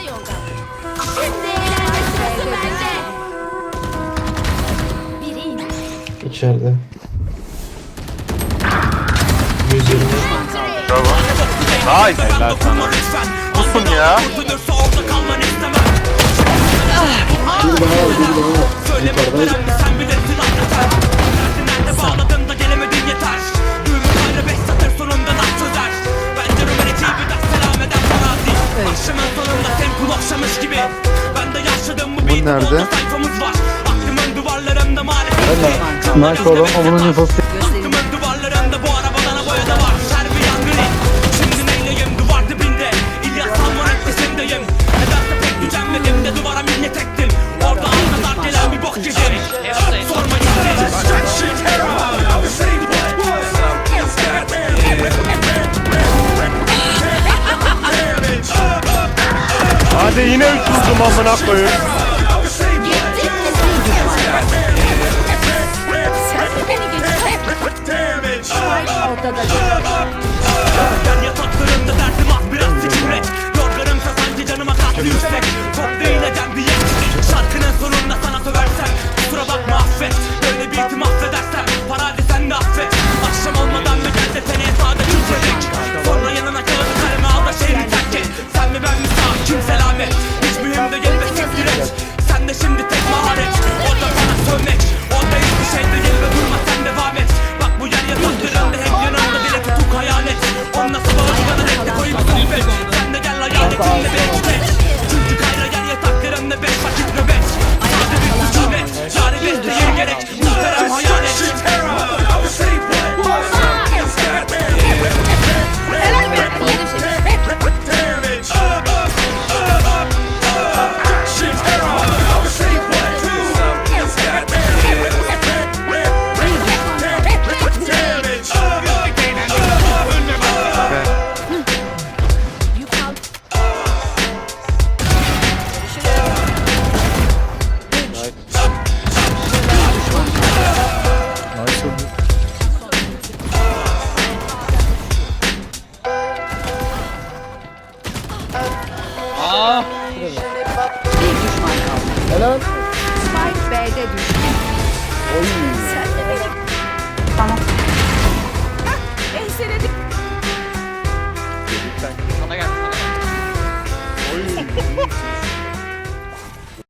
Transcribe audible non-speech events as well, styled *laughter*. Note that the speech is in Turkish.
Çanta yolda. Şimdi eğlence sırası bende. Biri indi. İçeride. 120. Bravo. Nice. Helal sana. Kusun ya. Ettim Orada almadan gelen bir bok yedim Sorma Hadi yine üç vurdum amına koyayım. Ortada. Aa. Bir düşman kaldı. Helal. Spike B'de düştü. Oy. Sen de benim. Tamam. Hah, enseledik. Sana gel, sana gel. Oy. *laughs*